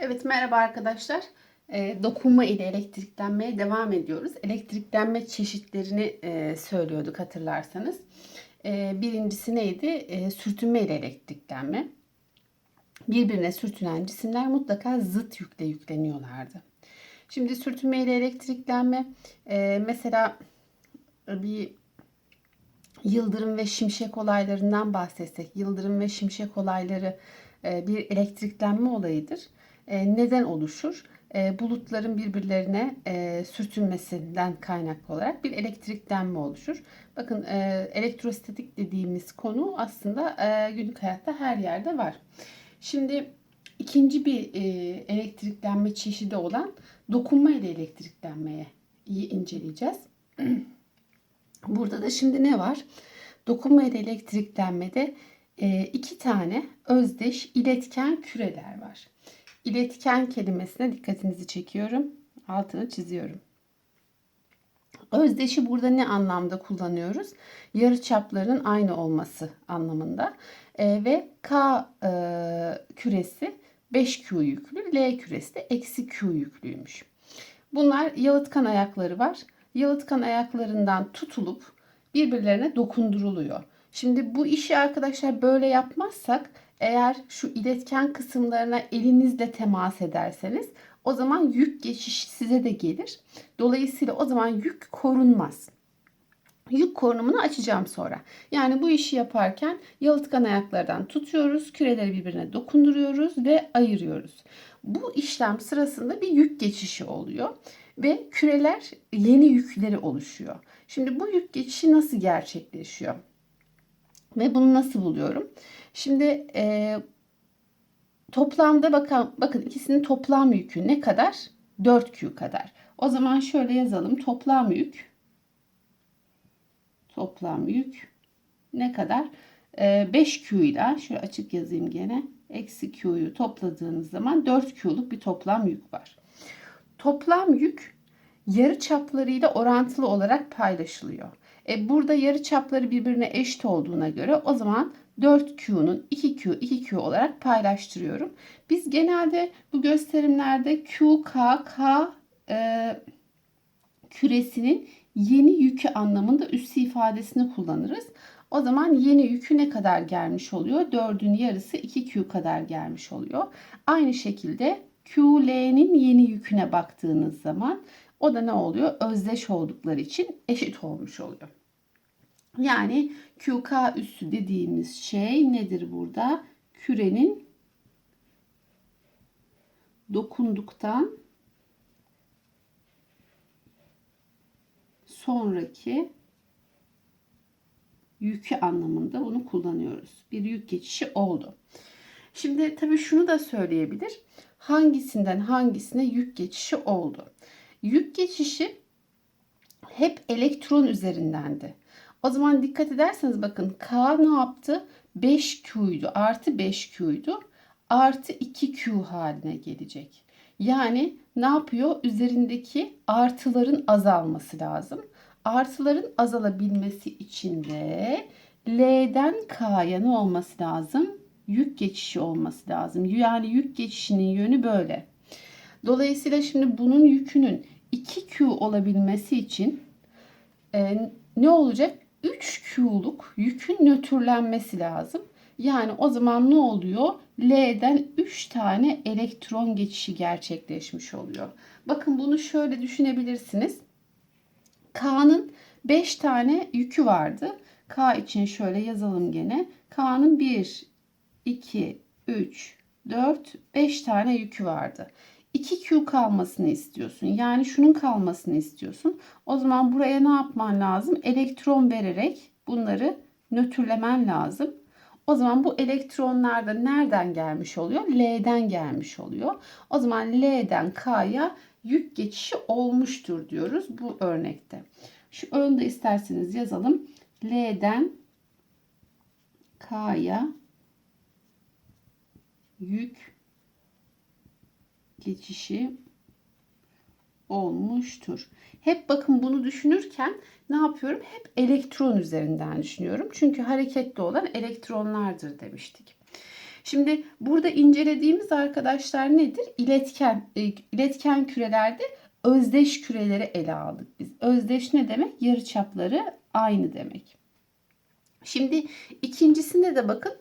Evet merhaba arkadaşlar. Ee, dokunma ile elektriklenmeye devam ediyoruz. Elektriklenme çeşitlerini e, söylüyorduk hatırlarsanız. Ee, birincisi neydi? Ee, sürtünme ile elektriklenme. Birbirine sürtünen cisimler mutlaka zıt yükle yükleniyorlardı. Şimdi sürtünme ile elektriklenme e, mesela bir yıldırım ve şimşek olaylarından bahsetsek. Yıldırım ve şimşek olayları e, bir elektriklenme olayıdır. E, neden oluşur? E, bulutların birbirlerine e, sürtünmesinden kaynaklı olarak bir elektriklenme oluşur. Bakın elektrostatik dediğimiz konu aslında günlük hayatta her yerde var. Şimdi ikinci bir elektriklenme çeşidi olan dokunma ile elektriklenmeye iyi inceleyeceğiz. Burada da şimdi ne var? Dokunma ile elektriklenmede iki tane özdeş iletken küreler var. İletken kelimesine dikkatinizi çekiyorum. Altını çiziyorum. Özdeşi burada ne anlamda kullanıyoruz? Yarı çaplarının aynı olması anlamında. E, ve K e, küresi 5Q yüklü, L küresi de eksi Q yüklüymüş. Bunlar yalıtkan ayakları var. Yalıtkan ayaklarından tutulup birbirlerine dokunduruluyor. Şimdi bu işi arkadaşlar böyle yapmazsak eğer şu iletken kısımlarına elinizle temas ederseniz o zaman yük geçişi size de gelir. Dolayısıyla o zaman yük korunmaz. Yük korunumunu açacağım sonra. Yani bu işi yaparken yalıtkan ayaklardan tutuyoruz, küreleri birbirine dokunduruyoruz ve ayırıyoruz. Bu işlem sırasında bir yük geçişi oluyor ve küreler yeni yükleri oluşuyor. Şimdi bu yük geçişi nasıl gerçekleşiyor? Ve bunu nasıl buluyorum? Şimdi e, toplamda bakın, bakın ikisinin toplam yükü ne kadar? 4Q kadar. O zaman şöyle yazalım. Toplam yük toplam yük ne kadar? E, 5Q ile şöyle açık yazayım gene. Eksi Q'yu topladığınız zaman 4Q'luk bir toplam yük var. Toplam yük yarı çaplarıyla orantılı olarak paylaşılıyor. E, burada yarı çapları birbirine eşit olduğuna göre o zaman 4Q'nun 2Q, 2Q olarak paylaştırıyorum. Biz genelde bu gösterimlerde Q, K, K e, küresinin yeni yükü anlamında üssü ifadesini kullanırız. O zaman yeni yükü ne kadar gelmiş oluyor? 4'ün yarısı 2Q kadar gelmiş oluyor. Aynı şekilde QL'nin yeni yüküne baktığınız zaman o da ne oluyor? Özdeş oldukları için eşit olmuş oluyor. Yani QK üssü dediğimiz şey nedir burada? Kürenin dokunduktan sonraki yükü anlamında bunu kullanıyoruz. Bir yük geçişi oldu. Şimdi tabii şunu da söyleyebilir. Hangisinden hangisine yük geçişi oldu? Yük geçişi hep elektron üzerindendi. O zaman dikkat ederseniz bakın K ne yaptı? 5Q'ydu. Artı 5Q'ydu. Artı 2Q haline gelecek. Yani ne yapıyor? Üzerindeki artıların azalması lazım. Artıların azalabilmesi için de L'den K'ya ne olması lazım? Yük geçişi olması lazım. Yani yük geçişinin yönü böyle. Dolayısıyla şimdi bunun yükünün 2Q olabilmesi için e, ne olacak? 3Q'luk yükün nötrlenmesi lazım. Yani o zaman ne oluyor? L'den 3 tane elektron geçişi gerçekleşmiş oluyor. Bakın bunu şöyle düşünebilirsiniz. K'nın 5 tane yükü vardı. K için şöyle yazalım gene. K'nın 1, 2, 3, 4, 5 tane yükü vardı. 2Q kalmasını istiyorsun. Yani şunun kalmasını istiyorsun. O zaman buraya ne yapman lazım? Elektron vererek bunları nötrlemen lazım. O zaman bu elektronlar da nereden gelmiş oluyor? L'den gelmiş oluyor. O zaman L'den K'ya yük geçişi olmuştur diyoruz bu örnekte. Şu önde isterseniz yazalım. L'den K'ya yük geçişi olmuştur. Hep bakın bunu düşünürken ne yapıyorum? Hep elektron üzerinden düşünüyorum. Çünkü hareketli olan elektronlardır demiştik. Şimdi burada incelediğimiz arkadaşlar nedir? İletken, e, iletken kürelerde özdeş küreleri ele aldık biz. Özdeş ne demek? Yarıçapları aynı demek. Şimdi ikincisinde de bakın.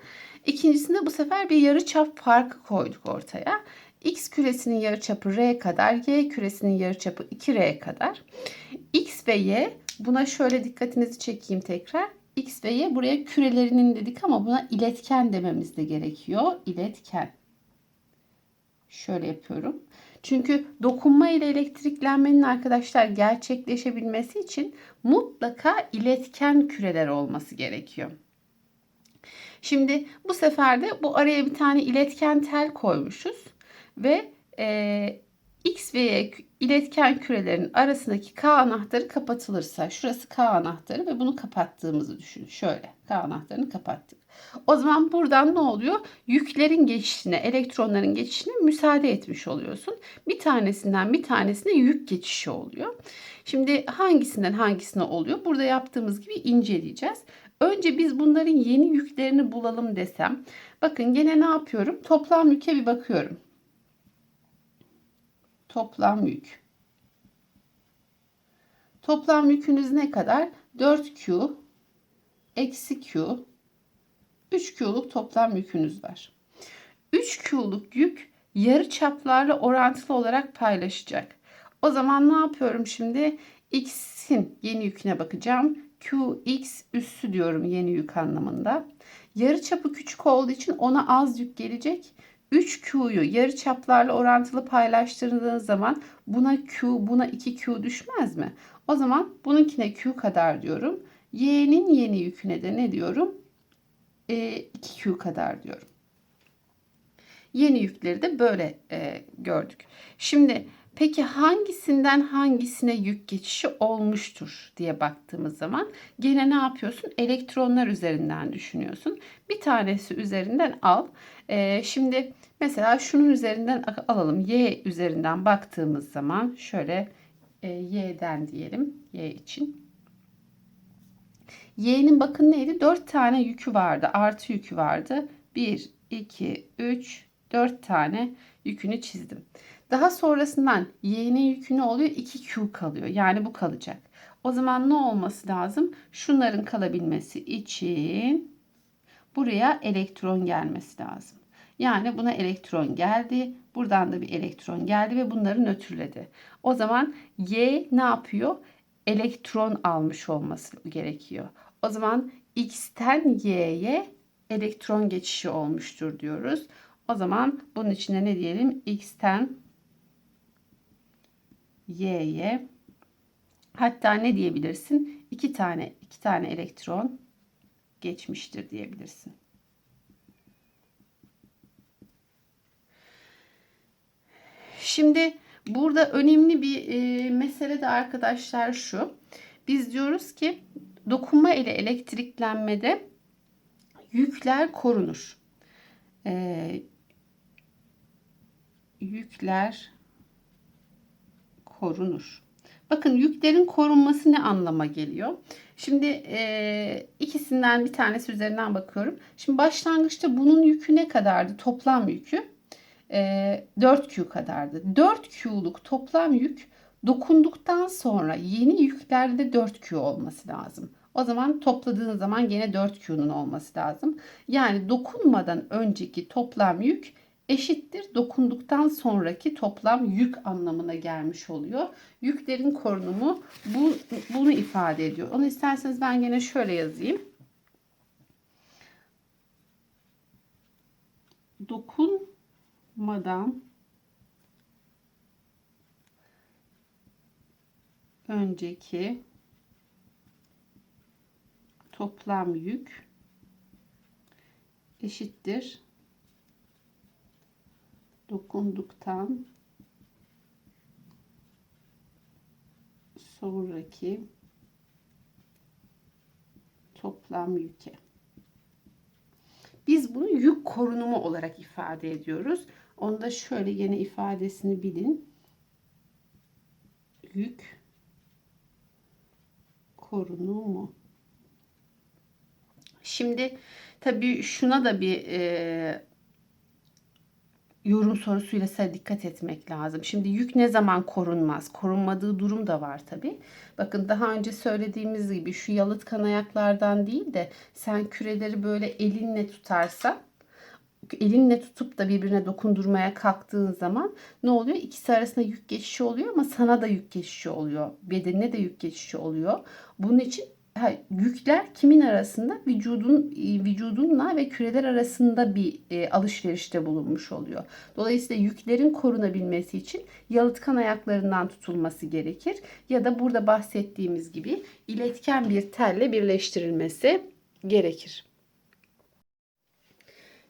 İkincisinde bu sefer bir yarıçap farkı koyduk ortaya. X küresinin yarıçapı R kadar, Y küresinin yarıçapı 2R kadar. X ve Y buna şöyle dikkatinizi çekeyim tekrar. X ve Y buraya kürelerinin dedik ama buna iletken dememiz de gerekiyor. İletken. Şöyle yapıyorum. Çünkü dokunma ile elektriklenmenin arkadaşlar gerçekleşebilmesi için mutlaka iletken küreler olması gerekiyor. Şimdi bu sefer de bu araya bir tane iletken tel koymuşuz ve e, X ve Y iletken kürelerin arasındaki K anahtarı kapatılırsa şurası K anahtarı ve bunu kapattığımızı düşünün. Şöyle K anahtarını kapattık. O zaman buradan ne oluyor? Yüklerin geçişine, elektronların geçişine müsaade etmiş oluyorsun. Bir tanesinden bir tanesine yük geçişi oluyor. Şimdi hangisinden hangisine oluyor? Burada yaptığımız gibi inceleyeceğiz. Önce biz bunların yeni yüklerini bulalım desem. Bakın gene ne yapıyorum? Toplam yüke bir bakıyorum. Toplam yük. Toplam yükünüz ne kadar? 4Q eksi Q 3Q'luk toplam yükünüz var. 3Q'luk yük yarı çaplarla orantılı olarak paylaşacak. O zaman ne yapıyorum şimdi? X'in yeni yüküne bakacağım. Qx üssü diyorum yeni yük anlamında. Yarı çapı küçük olduğu için ona az yük gelecek. 3Q'yu yarı çaplarla orantılı paylaştırdığınız zaman buna Q, buna 2Q düşmez mi? O zaman bununkine Q kadar diyorum. Y'nin yeni yüküne de ne diyorum? E, 2Q kadar diyorum. Yeni yükleri de böyle e, gördük. Şimdi peki hangisinden hangisine yük geçişi olmuştur diye baktığımız zaman gene ne yapıyorsun? Elektronlar üzerinden düşünüyorsun. Bir tanesi üzerinden al. E, şimdi mesela şunun üzerinden alalım. Y üzerinden baktığımız zaman şöyle e, Y'den diyelim. Y için. Y'nin bakın neydi? 4 tane yükü vardı. Artı yükü vardı. 1, 2, 3, 4 tane yükünü çizdim. Daha sonrasından y'nin yükü ne oluyor? 2q kalıyor. Yani bu kalacak. O zaman ne olması lazım? Şunların kalabilmesi için buraya elektron gelmesi lazım. Yani buna elektron geldi. Buradan da bir elektron geldi ve bunları nötrledi. O zaman y ne yapıyor? Elektron almış olması gerekiyor. O zaman x'ten y'ye elektron geçişi olmuştur diyoruz. O zaman bunun içine ne diyelim? X'ten Y'ye hatta ne diyebilirsin? İki tane iki tane elektron geçmiştir diyebilirsin. Şimdi burada önemli bir e, mesele de arkadaşlar şu. Biz diyoruz ki dokunma ile elektriklenmede yükler korunur. E, yükler korunur. Bakın yüklerin korunması ne anlama geliyor? Şimdi e, ikisinden bir tanesi üzerinden bakıyorum. Şimdi başlangıçta bunun yükü ne kadardı? Toplam yükü e, 4Q kadardı. 4Q'luk toplam yük dokunduktan sonra yeni yüklerde 4Q olması lazım. O zaman topladığın zaman gene 4Q'nun olması lazım. Yani dokunmadan önceki toplam yük eşittir dokunduktan sonraki toplam yük anlamına gelmiş oluyor. Yüklerin korunumu bu, bunu ifade ediyor. Onu isterseniz ben gene şöyle yazayım. Dokunmadan önceki toplam yük eşittir dokunduktan sonraki toplam yüke. Biz bunu yük korunumu olarak ifade ediyoruz. Onu da şöyle yine ifadesini bilin. Yük korunumu. Şimdi tabii şuna da bir e, yorum sorusuyla ise dikkat etmek lazım. Şimdi yük ne zaman korunmaz? Korunmadığı durum da var tabi. Bakın daha önce söylediğimiz gibi şu yalıtkan ayaklardan değil de sen küreleri böyle elinle tutarsan elinle tutup da birbirine dokundurmaya kalktığın zaman ne oluyor? İkisi arasında yük geçişi oluyor ama sana da yük geçişi oluyor. Bedenine de yük geçişi oluyor. Bunun için yükler kimin arasında? Vücudun e, vücudunla ve küreler arasında bir e, alışverişte bulunmuş oluyor. Dolayısıyla yüklerin korunabilmesi için yalıtkan ayaklarından tutulması gerekir ya da burada bahsettiğimiz gibi iletken bir telle birleştirilmesi gerekir.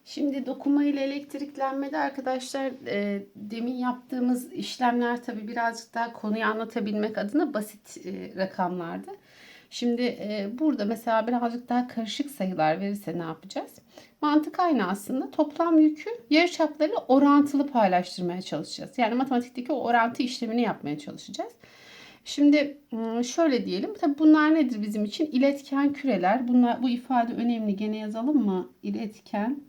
Şimdi dokuma ile elektriklenmede arkadaşlar e, demin yaptığımız işlemler tabi birazcık daha konuyu anlatabilmek adına basit e, rakamlardı. Şimdi e, burada mesela birazcık daha karışık sayılar verirse ne yapacağız? Mantık aynı aslında. Toplam yükü yarıçaplarıyla orantılı paylaştırmaya çalışacağız. Yani matematikteki o orantı işlemini yapmaya çalışacağız. Şimdi şöyle diyelim. Tabi bunlar nedir bizim için? İletken küreler. Bunlar bu ifade önemli. Gene yazalım mı? İletken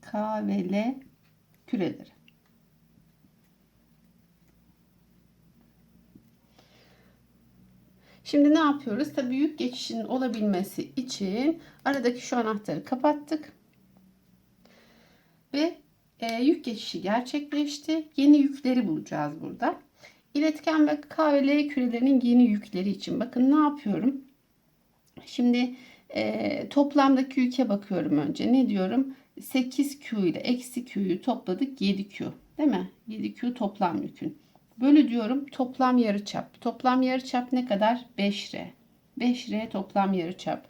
K ve L küreleri. Şimdi ne yapıyoruz? Tabii yük geçişinin olabilmesi için aradaki şu anahtarı kapattık. Ve e, yük geçişi gerçekleşti. Yeni yükleri bulacağız burada. İletken ve K ve kürelerinin yeni yükleri için bakın ne yapıyorum? Şimdi e, toplamdaki yüke bakıyorum önce. Ne diyorum? 8Q ile eksi Q'yu topladık 7Q. Değil mi? 7Q toplam yükün. Bölü diyorum toplam yarıçap. Toplam yarıçap ne kadar? 5R. 5R toplam yarıçap.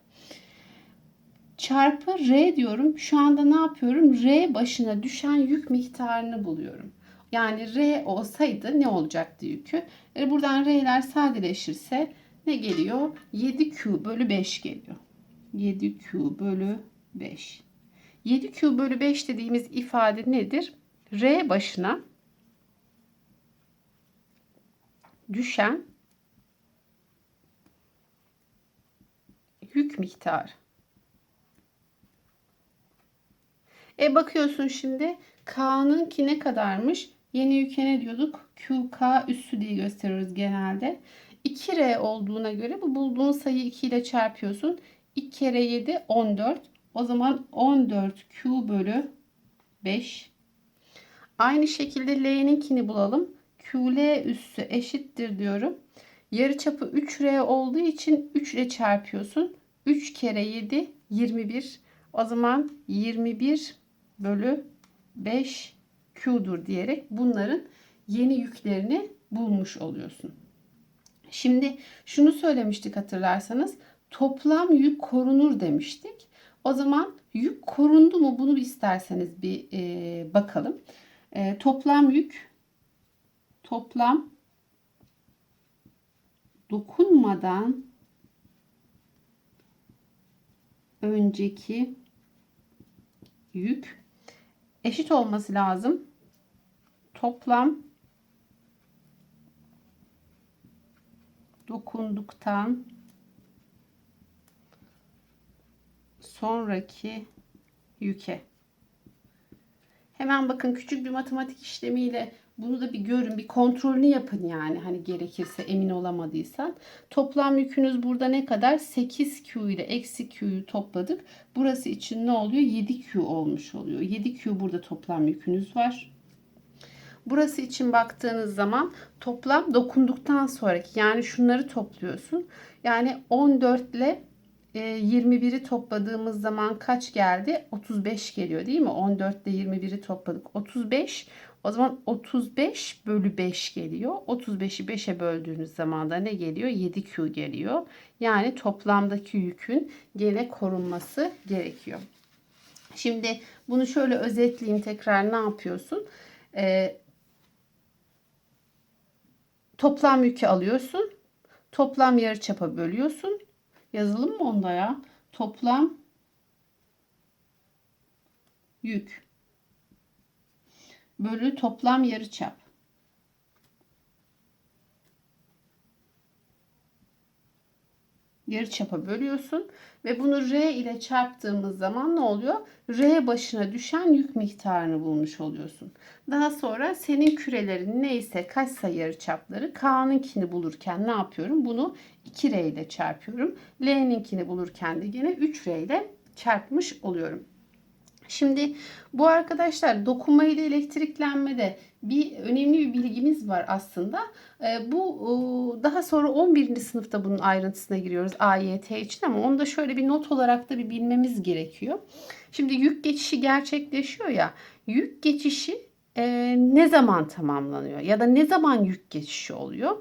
Çarpı R diyorum. Şu anda ne yapıyorum? R başına düşen yük miktarını buluyorum. Yani R olsaydı ne olacaktı yükü? E buradan R'ler sadeleşirse ne geliyor? 7Q bölü 5 geliyor. 7Q bölü 5. 7Q bölü 5 dediğimiz ifade nedir? R başına düşen yük miktarı. E bakıyorsun şimdi K'nınki ne kadarmış? Yeni yüke ne diyorduk? QK üssü diye gösteriyoruz genelde. 2R olduğuna göre bu bulduğun sayıyı 2 ile çarpıyorsun. 2 kere 7 14. O zaman 14Q bölü 5. Aynı şekilde L'ninkini bulalım. QL üssü eşittir diyorum. Yarıçapı 3R olduğu için 3 ile çarpıyorsun. 3 kere 7 21. O zaman 21 bölü 5 Q'dur diyerek bunların yeni yüklerini bulmuş oluyorsun. Şimdi şunu söylemiştik hatırlarsanız toplam yük korunur demiştik. O zaman yük korundu mu bunu isterseniz bir e, bakalım. E, toplam yük toplam dokunmadan önceki yük eşit olması lazım. Toplam dokunduktan sonraki yüke. Hemen bakın küçük bir matematik işlemiyle bunu da bir görün, bir kontrolünü yapın yani hani gerekirse emin olamadıysan. Toplam yükünüz burada ne kadar? 8Q ile eksi Q'yu topladık. Burası için ne oluyor? 7Q olmuş oluyor. 7Q burada toplam yükünüz var. Burası için baktığınız zaman toplam dokunduktan sonraki yani şunları topluyorsun. Yani 14 ile 21'i e, topladığımız zaman kaç geldi? 35 geliyor değil mi? 14 ile 21'i topladık. 35. O zaman 35 bölü 5 geliyor. 35'i 5'e böldüğünüz zaman da ne geliyor? 7Q geliyor. Yani toplamdaki yükün gene korunması gerekiyor. Şimdi bunu şöyle özetleyeyim tekrar ne yapıyorsun? Ee, toplam yükü alıyorsun. Toplam yarıçapa bölüyorsun. Yazılım mı onda ya? Toplam yük bölü toplam yarıçap. yarıçapa bölüyorsun ve bunu R ile çarptığımız zaman ne oluyor? R başına düşen yük miktarını bulmuş oluyorsun. Daha sonra senin kürelerin neyse kaçsa yarıçapları K'nınkini bulurken ne yapıyorum? Bunu 2R ile çarpıyorum. L'ninkini bulurken de yine 3R ile çarpmış oluyorum. Şimdi bu arkadaşlar dokunma ile elektriklenmede bir önemli bir bilgimiz var aslında. E, bu daha sonra 11. sınıfta bunun ayrıntısına giriyoruz AYT için ama onu da şöyle bir not olarak da bir bilmemiz gerekiyor. Şimdi yük geçişi gerçekleşiyor ya. Yük geçişi e, ne zaman tamamlanıyor ya da ne zaman yük geçişi oluyor?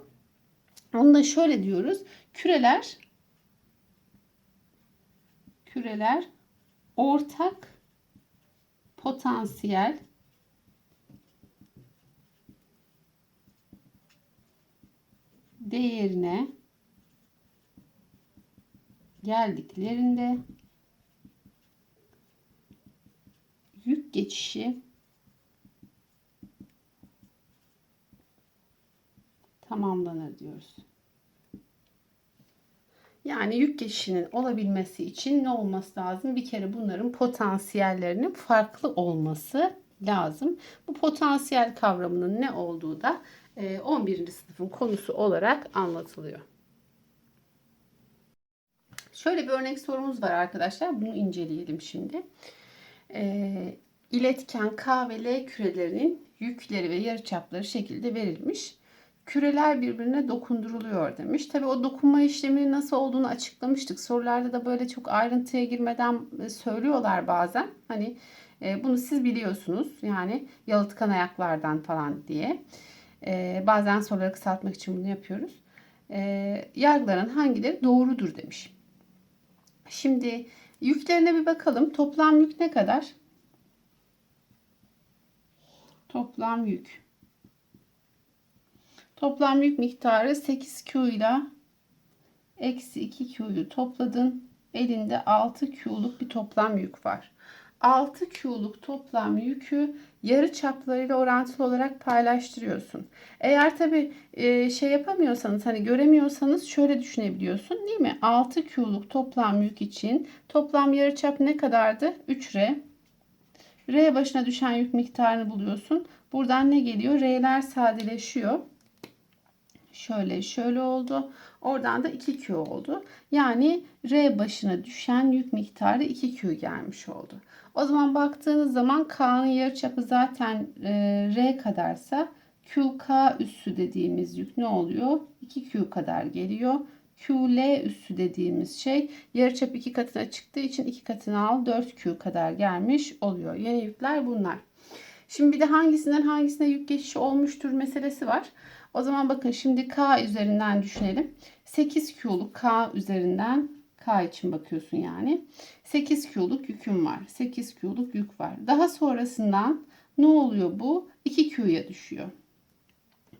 Onu da şöyle diyoruz. Küreler küreler ortak potansiyel değerine geldiklerinde yük geçişi tamamlanır diyoruz. Yani yük geçişinin olabilmesi için ne olması lazım? Bir kere bunların potansiyellerinin farklı olması lazım. Bu potansiyel kavramının ne olduğu da 11. E, sınıfın konusu olarak anlatılıyor. Şöyle bir örnek sorumuz var arkadaşlar. Bunu inceleyelim şimdi. E, iletken K ve L kürelerinin yükleri ve yarıçapları şekilde verilmiş küreler birbirine dokunduruluyor demiş. Tabi o dokunma işleminin nasıl olduğunu açıklamıştık. Sorularda da böyle çok ayrıntıya girmeden e, söylüyorlar bazen. Hani e, bunu siz biliyorsunuz. Yani yalıtkan ayaklardan falan diye. E, bazen soruları kısaltmak için bunu yapıyoruz. E, yargıların hangileri doğrudur demiş. Şimdi yüklerine bir bakalım. Toplam yük ne kadar? Toplam yük Toplam yük miktarı 8Q ile eksi 2Q'yu topladın. Elinde 6Q'luk bir toplam yük var. 6Q'luk toplam yükü yarı çaplarıyla orantılı olarak paylaştırıyorsun. Eğer tabi e, şey yapamıyorsanız hani göremiyorsanız şöyle düşünebiliyorsun değil mi? 6Q'luk toplam yük için toplam yarı çap ne kadardı? 3R. R başına düşen yük miktarını buluyorsun. Buradan ne geliyor? R'ler sadeleşiyor. Şöyle şöyle oldu. Oradan da 2Q oldu. Yani R başına düşen yük miktarı 2Q gelmiş oldu. O zaman baktığınız zaman K'nın yarıçapı zaten e, R kadarsa QK üssü dediğimiz yük ne oluyor? 2Q kadar geliyor. QL üssü dediğimiz şey yarıçap 2 katına çıktığı için 2 katına al 4Q kadar gelmiş oluyor. Yeni yükler bunlar. Şimdi bir de hangisinden hangisine yük geçişi olmuştur meselesi var. O zaman bakın şimdi K üzerinden düşünelim. 8 Q'luk K üzerinden K için bakıyorsun yani. 8 Q'luk yüküm var. 8 Q'luk yük var. Daha sonrasından ne oluyor bu? 2 Q'ya düşüyor.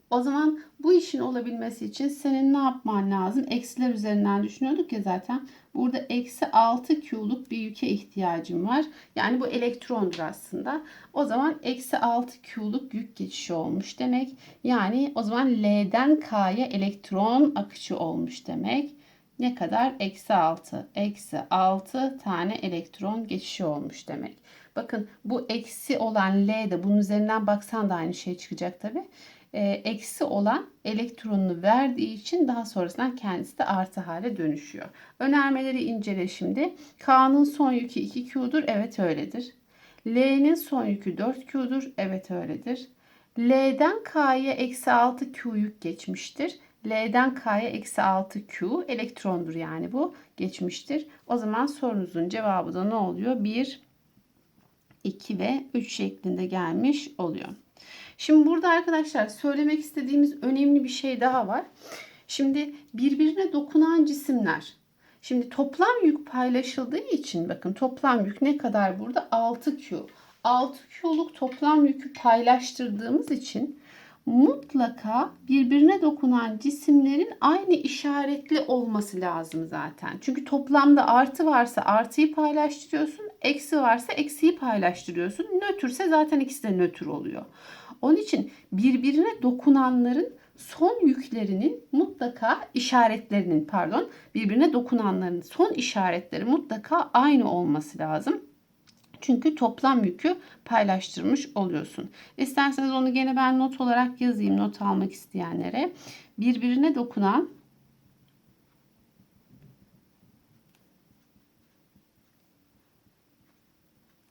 O zaman bu işin olabilmesi için senin ne yapman lazım? Eksiler üzerinden düşünüyorduk ya zaten. Burada eksi 6 Q'luk bir yüke ihtiyacım var. Yani bu elektrondur aslında. O zaman eksi 6 Q'luk yük geçişi olmuş demek. Yani o zaman L'den K'ya elektron akışı olmuş demek. Ne kadar? Eksi 6. Eksi 6 tane elektron geçişi olmuş demek. Bakın bu eksi olan L de bunun üzerinden baksan da aynı şey çıkacak tabi e, eksi olan elektronunu verdiği için daha sonrasında kendisi de artı hale dönüşüyor. Önermeleri incele şimdi. K'nın son yükü 2Q'dur. Evet öyledir. L'nin son yükü 4Q'dur. Evet öyledir. L'den K'ya eksi 6Q yük geçmiştir. L'den K'ya eksi 6Q elektrondur yani bu geçmiştir. O zaman sorunuzun cevabı da ne oluyor? 1, 2 ve 3 şeklinde gelmiş oluyor. Şimdi burada arkadaşlar söylemek istediğimiz önemli bir şey daha var. Şimdi birbirine dokunan cisimler. Şimdi toplam yük paylaşıldığı için bakın toplam yük ne kadar burada? 6Q. 6Q'luk toplam yükü paylaştırdığımız için mutlaka birbirine dokunan cisimlerin aynı işaretli olması lazım zaten. Çünkü toplamda artı varsa artıyı paylaştırıyorsun, eksi varsa eksiyi paylaştırıyorsun. Nötrse zaten ikisi de nötr oluyor. Onun için birbirine dokunanların son yüklerinin mutlaka işaretlerinin pardon birbirine dokunanların son işaretleri mutlaka aynı olması lazım. Çünkü toplam yükü paylaştırmış oluyorsun. İsterseniz onu gene ben not olarak yazayım not almak isteyenlere. Birbirine dokunan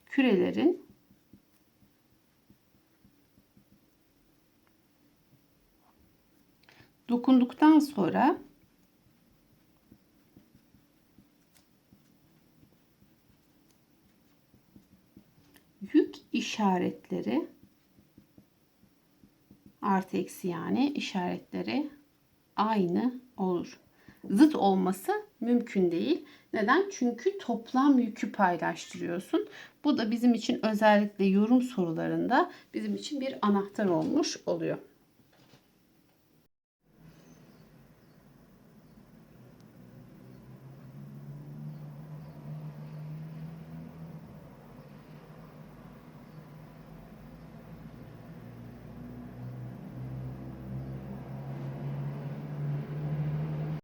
kürelerin dokunduktan sonra yük işaretleri artı eksi yani işaretleri aynı olur. Zıt olması mümkün değil. Neden? Çünkü toplam yükü paylaştırıyorsun. Bu da bizim için özellikle yorum sorularında bizim için bir anahtar olmuş oluyor.